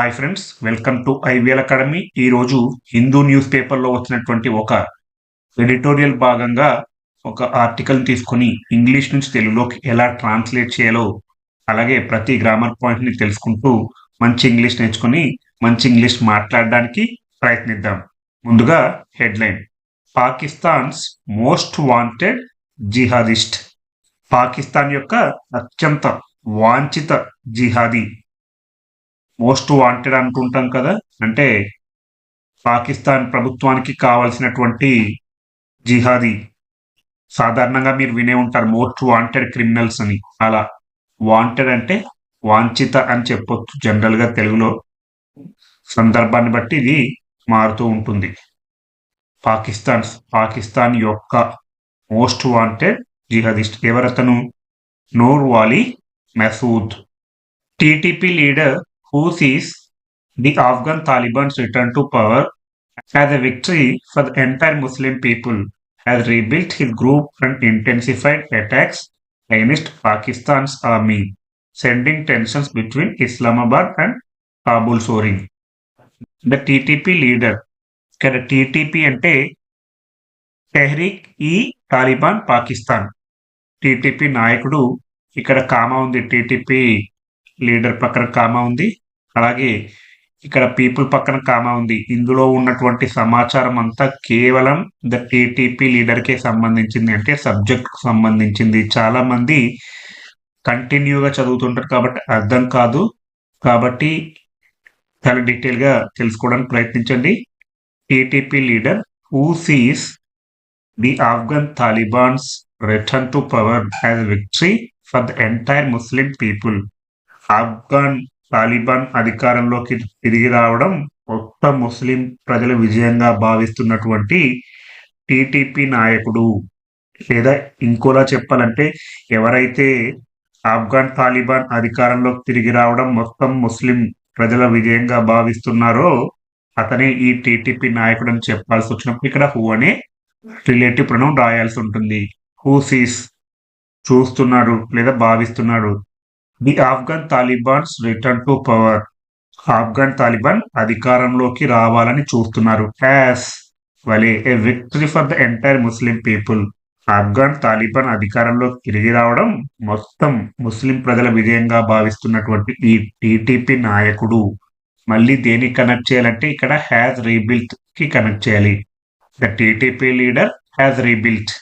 Hi friends welcome to IVL academy ఈరోజు Hindu news పేపర్లో వచ్చినటువంటి ఒక ఎడిటోరియల్ భాగంగా ఒక ఆర్టికల్ తీసుకొని ఇంగ్లీష్ నుంచి తెలుగులోకి ఎలా ట్రాన్స్లేట్ చేయాలో అలాగే ప్రతి గ్రామర్ పాయింట్ని తెలుసుకుంటూ మంచి ఇంగ్లీష్ నేర్చుకొని మంచి ఇంగ్లీష్ మాట్లాడడానికి ప్రయత్నిద్దాం. ముందుగా headline Pakistan's most wanted jihadist Pakistan యొక్క అత్యంత వాంఛిత జిహాదీ మోస్ట్ వాంటెడ్ అనుకుంటాం కదా? అంటే పాకిస్తాన్ ప్రభుత్వానికి కావలసినటువంటి జిహాదీ. సాధారణంగా మీరు వినే ఉంటారు మోస్ట్ వాంటెడ్ క్రిమినల్స్ అని. అలా. వాంటెడ్ అంటే వాంఛిత అని చెప్పొచ్చు జనరల్గా తెలుగులో. సందర్భాన్ని బట్టి ఇది మారుతూ ఉంటుంది. పాకిస్తాన్ పాకిస్తాన్ యొక్క మోస్ట్ వాంటెడ్ జిహాదిస్ట్ ఎవరతను Noor Wali Mehsud. TTP leader who sees the Afghan Taliban's return to power as a victory for the entire Muslim people, has rebuilt his group and intensified attacks against Pakistan's army, sending tensions between Islamabad and Kabul soaring. The TTP leader, ఇక్కడ TTP అంటే టెహ్రీక్ e Taliban Pakistan TTP నాయకుడు ఇక్కడ comma ఉంది TTP leader పక్కన comma ఉంది అలాగే ఇక్కడ people పక్కన కామా ఉంది. ఇందులో ఉన్నటువంటి సమాచారం అంతా కేవలం ద టీటీపీ లీడర్కే సంబంధించింది. అంటే సబ్జెక్ట్ సంబంధించింది. చాలా మంది కంటిన్యూగా చదువుతుంటారు కాబట్టి అర్థం కాదు. కాబట్టి చాలా డీటెయిల్గా తెలుసుకోవడానికి ప్రయత్నించండి. TTP leader who sees the Afghan Talibans return to power as victory for the entire Muslim people. Afghan Taliban అధికారంలోకి తిరిగి రావడం మొత్తం ముస్లిం ప్రజల విజయంగా భావిస్తున్నటువంటి టీటీపీ నాయకుడు. లేదా ఇంకోలా చెప్పాలంటే ఎవరైతే ఆఫ్ఘన్ తాలిబాన్ అధికారంలోకి తిరిగి రావడం మొత్తం ముస్లిం ప్రజల విజయంగా భావిస్తున్నారో అతనే ఈ టీటీపీ నాయకుడు అని చెప్పాల్సి వచ్చినప్పుడు ఇక్కడ హూ అనే రిలేటివ్ ప్రణం రాయాల్సి ఉంటుంది. హూ సీస్ చూస్తున్నాడు లేదా భావిస్తున్నాడు. The Afghan Talibans return to power. Afghan Taliban అధికారంలోకి రావాలని చూస్తున్నారు. యాస్ వలే a victory for the entire Muslim people. Afghan Taliban అధికారంలోకి తిరిగి రావడం మొత్తం ముస్లిం ప్రజల విజయంగా భావిస్తున్నటువంటి ఈ టీటీపీ నాయకుడు. మళ్ళీ దేనికి కనెక్ట్ చేయాలంటే ఇక్కడ హ్యాజ్ రీబిల్ట్కి కనెక్ట్ చేయాలి. The TTP leader has rebuilt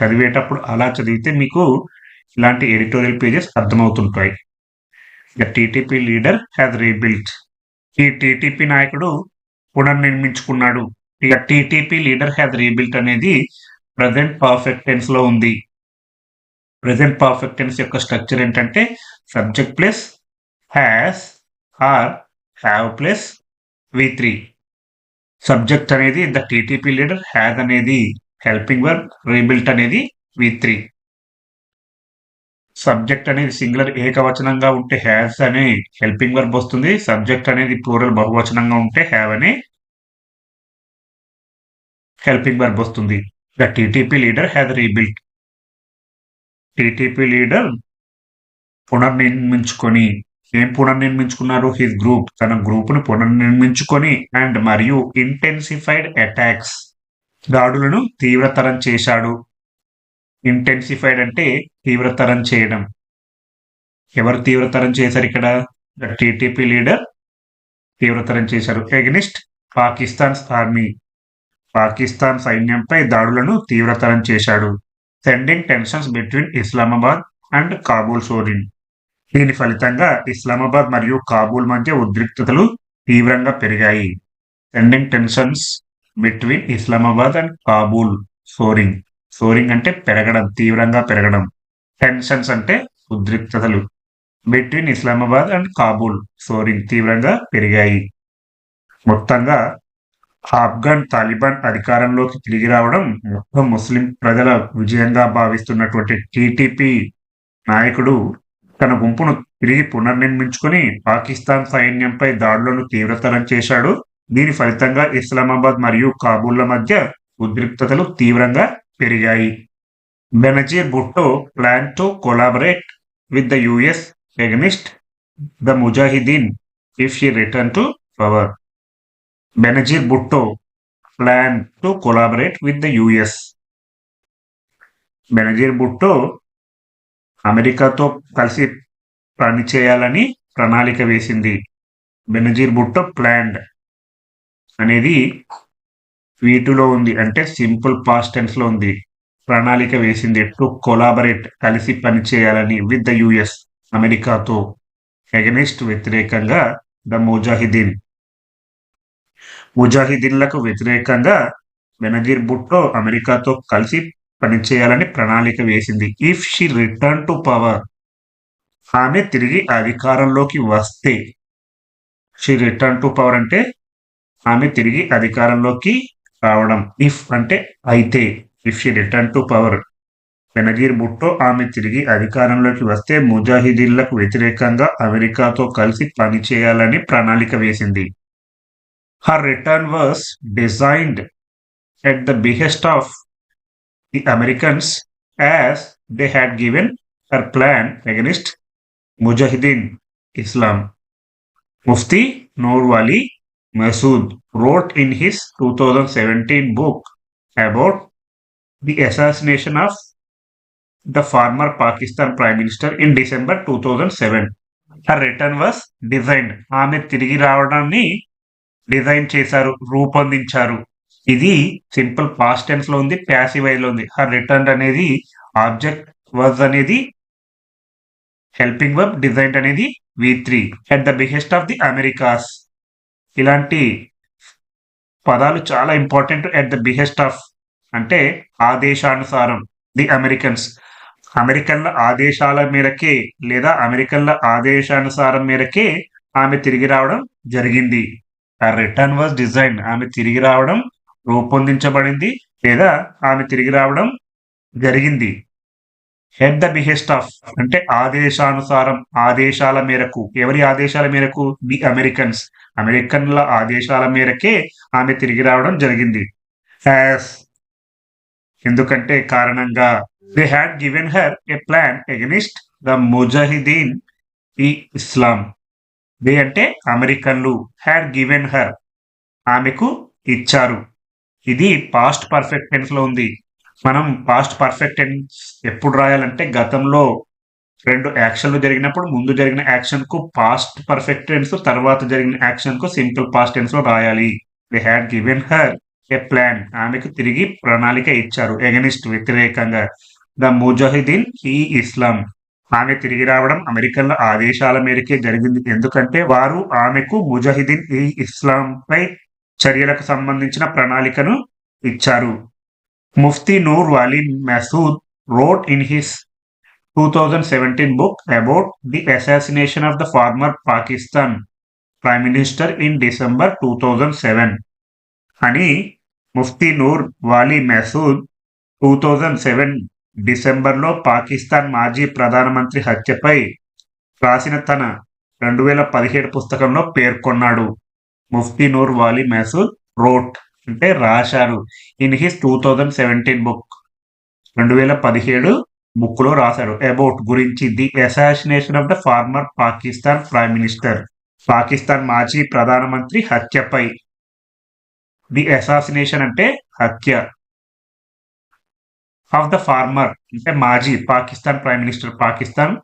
చదివేటప్పుడు అలా చదివితే మీకు ఇలాంటి editorial pages అర్థమవుతుంటాయి. The TTP leader has rebuilt. ఈ టీటీపీ నాయకుడు పునర్నిర్మించుకున్నాడు. ఇక టీటీపీ లీడర్ హ్యాజ్ రీబిల్ట్ అనేది ప్రజెంట్ పర్ఫెక్ట్ టెన్స్లో ఉంది. ప్రజెంట్ పర్ఫెక్ట్ టెన్స్ యొక్క స్ట్రక్చర్ ఏంటంటే subject plus has or have plus V three. Subject అనేది ద టీటీపీ లీడర్ హ్యాజ్ అనేది హెల్పింగ్ వర్క్ రీబిల్ట్ అనేది వి త్రీ. సబ్జెక్ట్ అనేది సింగులర్ ఏకవచనంగా ఉంటే హ్యాస్ అని హెల్పింగ్ వర్బ్ వస్తుంది. సబ్జెక్ట్ అనేది ప్లూరల్ బహువచనంగా ఉంటే హ్యావ్ అని హెల్పింగ్ వర్బ్ వస్తుంది. The TTP leader has rebuilt. TTP leader పునర్నిర్మించుకొని ఏం పునర్నిర్మించుకున్నారు? His group. తన గ్రూప్ను పునర్నిర్మించుకొని అండ్ మరియు ఇంటెన్సిఫైడ్ అటాక్స్. దాడులను తీవ్రతరం చేశాడు. ఇంటెన్సిఫైడ్ అంటే తీవ్రతరం చేయడం. ఎవరు తీవ్రతరం చేశారు ఇక్కడ? టీటీపీ లీడర్ తీవ్రతరం చేశారు. ఎగ్నిస్ట్ పాకిస్తాన్ ఆర్మీ పాకిస్తాన్ సైన్యంపై దాడులను తీవ్రతరం చేశాడు. Sending tensions between Islamabad and Kabul soaring దీని ఫలితంగా ఇస్లామాబాద్ మరియు కాబూల్ మధ్య ఉద్రిక్తతలు తీవ్రంగా పెరిగాయి. Sending tensions between Islamabad and Kabul soaring soaring అంటే పెరగడం తీవ్రంగా పెరగడం. టెన్షన్స్ అంటే ఉద్రిక్తతలు. Between Islamabad and Kabul soaring తీవ్రంగా పెరిగాయి. మొత్తంగా ఆఫ్ఘన్ తాలిబాన్ అధికారంలోకి తిరిగి రావడం మొత్తం ముస్లిం ప్రజల విజయంగా భావిస్తున్నటువంటి టీటీపీ నాయకుడు తన గుంపును తిరిగి పునర్నిర్మించుకొని పాకిస్తాన్ సైన్యంపై దాడులను తీవ్రతరం చేశాడు. దీని ఫలితంగా ఇస్లామాబాద్ మరియు కాబూల్ల మధ్య ఉద్రిక్తతలు తీవ్రంగా పెరిగాయి. Benazir Bhutto plan to collaborate with the US against the mujahideen if she returned to power. Benazir Bhutto planned to collaborate with the US. Benazir Bhutto అమెరికాతో కలిసి పనిచేయాలని ప్రణాళిక వేసింది బెనజీర్ భుట్టో ప్లాండ్ అనేది వీటిలో ఉంది అంటే సింపుల్ పాస్ట్ టెన్స్లో ఉంది ప్రణాళిక వేసింది. టు కొలాబరేట్ కలిసి పనిచేయాలని విత్ ద యుఎస్ అమెరికాతో ఎగనిస్ట్ వ్యతిరేకంగా ద ముజాహిదీన్. ముజాహిదీన్లకు వ్యతిరేకంగా బెనజీర్ భుట్టో అమెరికాతో కలిసి పనిచేయాలని ప్రణాళిక వేసింది. If she return to power ఆమె తిరిగి అధికారంలోకి వస్తే షీ రిటర్న్ టు పవర్ అంటే ఆమె తిరిగి అధికారంలోకి రావడం. ఇఫ్ అంటే అయితే. If she return to power Benazir Bhutto ఆమె తిరిగి అధికారంలోకి వస్తే ముజాహిదీన్లకు వ్యతిరేకంగా అమెరికాతో కలిసి పనిచేయాలని ప్రణాళిక వేసింది. Her return was designed at the behest of the Americans as they had given her plan against mujahideen Islam Mufti Noor Wali in wrote in his 2017 book about the assassination of the former Pakistan Prime Minister in December 2007. Her return was designed. ఆమె తిరిగి రావడాన్ని design చేశారు రూపొందించారు. ఇది simple past టెన్స్లో ఉంది ప్యాసివ్లో ఉంది. Her return అనేది ఆబ్జెక్ట్ వర్జ్ అనేది హెల్పింగ్ వర్బ్ డిజైన్ అనేది V three at the behest of the Americas ఇలాంటి పదాలు చాలా important at the behest of అంటే ఆదేశానుసారం ది అమెరికన్స్. అమెరికన్ల ఆదేశాల మేరకే లేదా అమెరికన్ల ఆదేశానుసారం మేరకే ఆమె తిరిగి రావడం జరిగింది. ఆ రిటర్న్ వాజ్ డిజైన్ ఆమె తిరిగి రావడం రూపొందించబడింది లేదా ఆమె తిరిగి రావడం జరిగింది. హెడ్ ద బిహెస్ట్ ఆఫ్ అంటే ఆదేశానుసారం ఆదేశాల మేరకు. ఎవరి ఆదేశాల మేరకు? ది అమెరికన్స్ అమెరికన్ల ఆదేశాల మేరకే ఆమె తిరిగి రావడం జరిగింది. యాస్ ఎందుకంటే కారణంగా they had given her a plan against the mujahideen ఈ ఇస్లాం. దే అంటే అమెరికన్లు హ్యాడ్ గివెన్ హర్ ఆమెకు ఇచ్చారు. ఇది పాస్ట్ పర్ఫెక్ట్ టెన్స్లో ఉంది. మనం పాస్ట్ పర్ఫెక్ట్ టెన్స్ ఎప్పుడు రాయాలంటే గతంలో రెండు యాక్షన్లు జరిగినప్పుడు ముందు జరిగిన యాక్షన్కు పాస్ట్ పర్ఫెక్ట్ టెన్స్ తర్వాత జరిగిన యాక్షన్కు సింపుల్ పాస్ట్ టెన్స్లో రాయాలి. They had given her a plan? ఆమెకు తిరిగి ప్రణాళిక ఇచ్చారు. ఎగనిస్ట్ వ్యతిరేకంగా. ద ముజాహిదీన్ ఈ ఇస్లాం. ఆమె తిరిగి రావడం అమెరికన్ల ఆదేశాల మేరకే జరిగింది. ఎందుకంటే వారు ఆమెకు ముజాహిదీన్ ఈ ఇస్లాం పై చర్యలకు సంబంధించిన ప్రణాళికను ఇచ్చారు. Mufti Noor Wali Masood wrote in his two thousand seventeen book about the assassination of the former Pakistan prime minister in December two thousand seven అని Mufti Noor Wali Mehsud two thousand seven డిసెంబర్లో పాకిస్తాన్ మాజీ ప్రధానమంత్రి హత్యపై రాసిన తన రెండు వేల పదిహేడు పుస్తకంలో పేర్కొన్నాడు. ముఫ్తీ నూర్ వాలీ మెహసూద్ రోట్ అంటే రాశారు. In his two thousand seventeen book రెండు వేల పదిహేడు బుక్లో రాశారు. అబౌట్ గురించి the assassination of the former Pakistan prime minister Pakistan మాజీ ప్రధానమంత్రి హత్యపై ది అసాసినేషన్ అంటే హత్య. ఆఫ్ ద ఫార్మర్ అంటే మాజీ పాకిస్తాన్ ప్రైమ్ మినిస్టర్ పాకిస్తాన్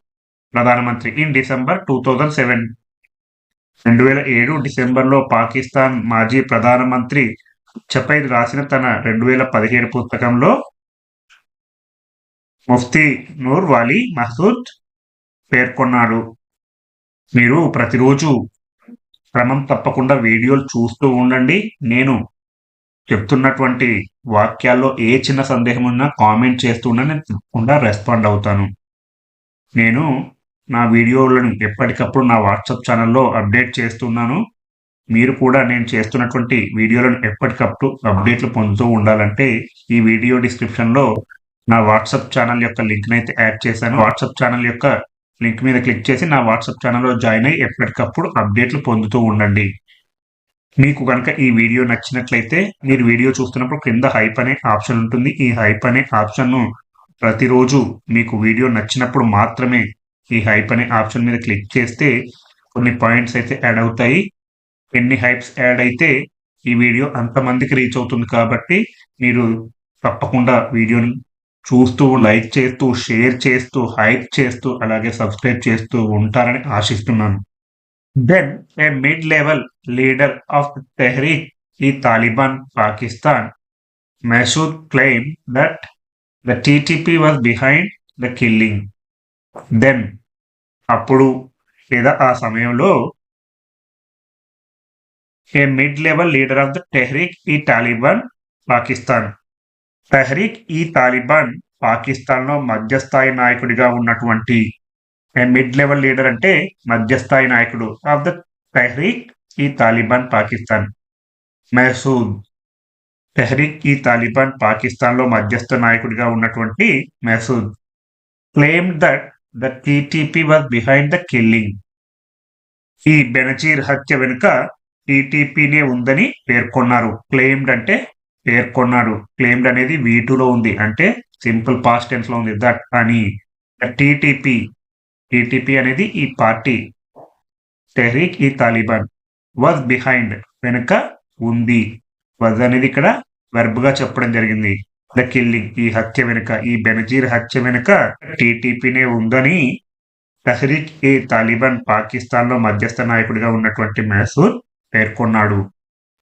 ప్రధానమంత్రి in December two thousand seven. రెండు వేల ఏడు డిసెంబర్లో పాకిస్తాన్ మాజీ ప్రధానమంత్రి చపై రాసిన తన రెండు వేల పదిహేడు పుస్తకంలో ముఫ్తీ నూర్ వాలీ మహసూద్ పేర్కొన్నాడు. మీరు ప్రతిరోజు క్రమం తప్పకుండా వీడియోలు చూస్తూ ఉండండి. నేను చెప్తున్నటువంటి వాక్యాల్లో ఏ చిన్న సందేహం ఉన్నా కామెంట్ చేస్తూ నేను తప్పకుండా రెస్పాండ్ అవుతాను. నేను నా వీడియోలను ఎప్పటికప్పుడు నా వాట్సాప్ ఛానల్లో అప్డేట్ చేస్తున్నాను. మీరు కూడా నేను చేస్తున్నటువంటి వీడియోలను ఎప్పటికప్పుడు అప్డేట్లు పొందుతూ ఉండాలంటే ఈ వీడియో డిస్క్రిప్షన్లో నా వాట్సాప్ ఛానల్ యొక్క లింక్నైతే అయితే యాడ్ చేశాను. వాట్సాప్ ఛానల్ యొక్క లింక్ మీద క్లిక్ చేసి నా వాట్సాప్ ఛానల్లో జాయిన్ అయ్యి ఎప్పటికప్పుడు అప్డేట్లు పొందుతూ ఉండండి. మీకు కనుక ఈ వీడియో నచ్చినట్లయితే మీరు వీడియో చూస్తున్నప్పుడు కింద హైప్ అనే ఆప్షన్ ఉంటుంది. ఈ హైప్ అనే ఆప్షన్ను ప్రతిరోజు మీకు వీడియో నచ్చినప్పుడు మాత్రమే ఈ హైప్ అనే ఆప్షన్ మీద క్లిక్ చేస్తే కొన్ని పాయింట్స్ అయితే యాడ్ అవుతాయి. ఎన్ని హైప్స్ యాడ్ అయితే ఈ వీడియో అంతమందికి రీచ్ అవుతుంది కాబట్టి మీరు తప్పకుండా వీడియోని చూస్తూ లైక్ చేస్తూ షేర్ చేస్తూ హైప్ చేస్తూ అలాగే సబ్స్క్రైబ్ చేస్తూ ఉంటారని ఆశిస్తున్నాను. Then a mid level leader of Tehreek e Taliban Pakistan Masood claim that the TTP was behind the killing then అప్పుడు లేదా ఆ సమయంలో a mid level leader of the Tehreek e Taliban Pakistan Tehreek e Taliban పాకిస్తాన్లో మధ్యస్థాయి నాయకుడిగా ఉన్నటువంటి mid level leader అంటే మధ్యస్థాయి నాయకుడు of the Tehreek e Taliban Pakistan. Mehsud Tehreek e Taliban పాకిస్తాన్లో మధ్యస్థ నాయకుడిగా ఉన్నటువంటి Mehsud. Claim that the TTP was behind the killing ఈ బెనజీర్ హత్య వెనుక టీటీపీనే ఉందని పేర్కొన్నారు. క్లెయిమ్డ్ అంటే పేర్కొన్నాడు. క్లెయిమ్డ్ అనేది వీటులో ఉంది. అంటే సింపుల్ పాస్ట్ టెన్స్లో ఉంది. దట్ అని. టీటీపీ టీటీపీ అనేది ఈ party Tehreek e Taliban was behind వెనుక ఉంది. వజ్ అనేది ఇక్కడ వెర్బ్గా చెప్పడం జరిగింది. ద కిల్లింగ్ ఈ హత్య వెనుక ఈ బెనజీర్ హత్య వెనుక టీటీపీనే ఉందని తహ్రీక్ ఏ తాలిబాన్ పాకిస్తాన్లో మధ్యస్థ నాయకుడిగా ఉన్నటువంటి మెహసూర్ పేర్కొన్నాడు.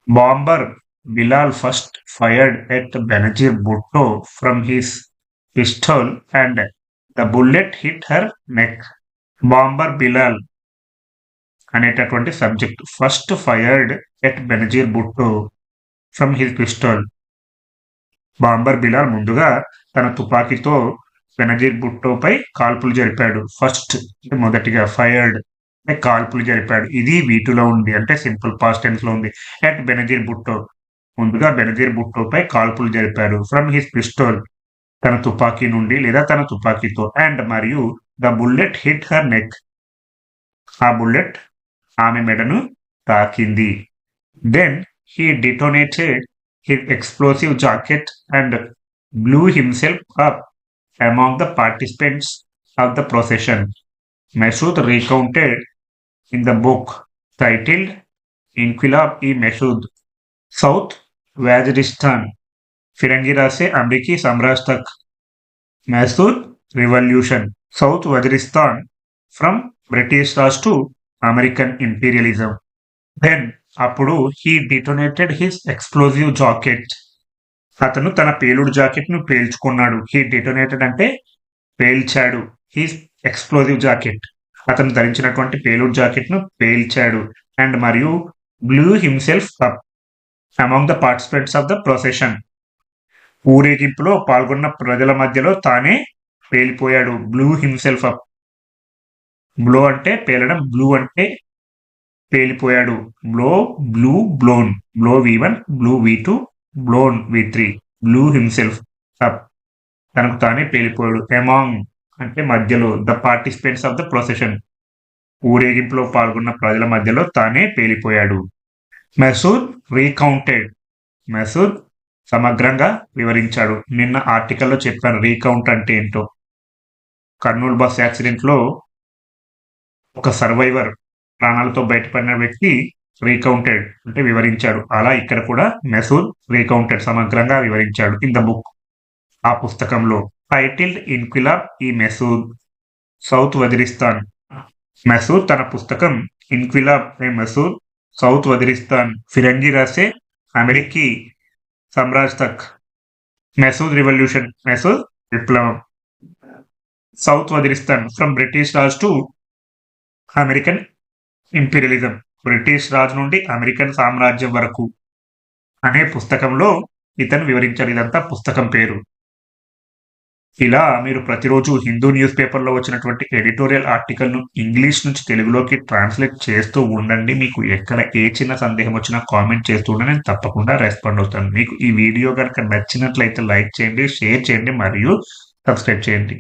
Bomber Bilal first fired at Benazir Bhutto from his pistol and the bullet hit her neck bomber Bilal అనేటటువంటి subject first fired at Benazir Bhutto from his pistol bomber Bilal ముందుగా తన తుపాకీతో బెనజీర్ బుట్టోపై కాల్పులు జరిపాడు. ఫస్ట్ మొదటిగా ఫైర్డ్ కాల్పులు జరిపాడు. ఇది వీటిలో ఉంది. అంటే సింపుల్ పాస్ట్ టెన్స్లో ఉంది. ఎట్ బెనజీర్ బుట్టో ముందుగా బెనజీర్ బుట్టోపై కాల్పులు జరిపాడు. ఫ్రమ్ హిస్ పిస్టోల్ తన తుపాకీ నుండి లేదా తన తుపాకీతో అండ్ మరియు the bullet hit her neck. ఆ బుల్లెట్ ఆమె మెడను తాకింది. Then he detonated his explosive jacket and blew himself up among the participants of the procession Mehsud recounted in the book titled Inquilab e Mehsud south Waziristan ఫిరంగి రాసే అమ్రికి సమ్రాజ్ తక్ Mehsud revolution. South Waziristan. From British Raj to American imperialism. Then అప్పుడు he detonated his explosive jacket అతను తన పేలుడు జాకెట్ను పేల్చుకున్నాడు. He డిటోనేటెడ్ అంటే పేల్చాడు. He's explosive jacket అతను ధరించినటువంటి పేలుడు జాకెట్ను పేల్చాడు. అండ్ మరియు blew himself up among the participants of the procession ఊరేగింపులో పాల్గొన్న ప్రజల మధ్యలో తానే పేలిపోయాడు. Blew himself up. బ్లో అంటే పేలడం బ్లూ అంటే పేలిపోయాడు. Blow blew blown. Blow V one blew V two blown V three. Blew himself up. తనకు తానే పేలిపోయాడు. ఎమాంగ్ అంటే మధ్యలో the participants of the procession. ఊరేగింపులో పాల్గొన్న ప్రజల మధ్యలో తానే పేలిపోయాడు. మెసూద్ రీకౌంటెడ్. మెసూద్ సమగ్రంగా వివరించాడు. నిన్న ఆర్టికల్లో చెప్పాను రీకౌంట్ అంటే ఏంటో. కర్నూలు బస్ యాక్సిడెంట్లో ఒక సర్వైవర్ ప్రాణాలతో బయటపడిన వ్యక్తి రీకౌంటెడ్ అంటే వివరించాడు. అలా ఇక్కడ కూడా మెసూద్ రీకౌంటెడ్ సమగ్రంగా వివరించాడు ఇన్ ద బుక్. ఆ పుస్తకంలో టైటిల్డ్ ఇన్క్విలాబ్ ఈ మెసూద్ సౌత్ వదిరిస్తాన్. మెసూద్ తన పుస్తకం ఇన్క్విలాబ్ ఏ మెసూర్ సౌత్ వదిరిస్తాన్. ఫిరంగి రాసే అమెరికీ సమ్రాజ్ తక్. మెసూద్ రివల్యూషన్ మెసూద్ విప్లవం. South Waziristan from British Raj to American imperialism British Raj నుండి అమెరికన్ సామ్రాజ్యం వరకు. అనే పుస్తకంలో ఇతను వివరించారు ఇదంతా పుస్తకం పేరు. ఇలా మీరు ప్రతిరోజు హిందూ న్యూస్ పేపర్లో వచ్చినటువంటి ఎడిటోరియల్ ఆర్టికల్ను ఇంగ్లీష్ నుంచి తెలుగులోకి ట్రాన్స్లేట్ చేస్తూ ఉండండి. మీకు ఎక్కడ ఏ చిన్న సందేహం వచ్చినా కామెంట్ చేస్తూ ఉండండి. నేను తప్పకుండా రెస్పాండ్ అవుతాను. మీకు ఈ వీడియో కనుక నచ్చినట్లయితే లైక్ చేయండి షేర్ చేయండి మరియు సబ్స్క్రైబ్ చేయండి.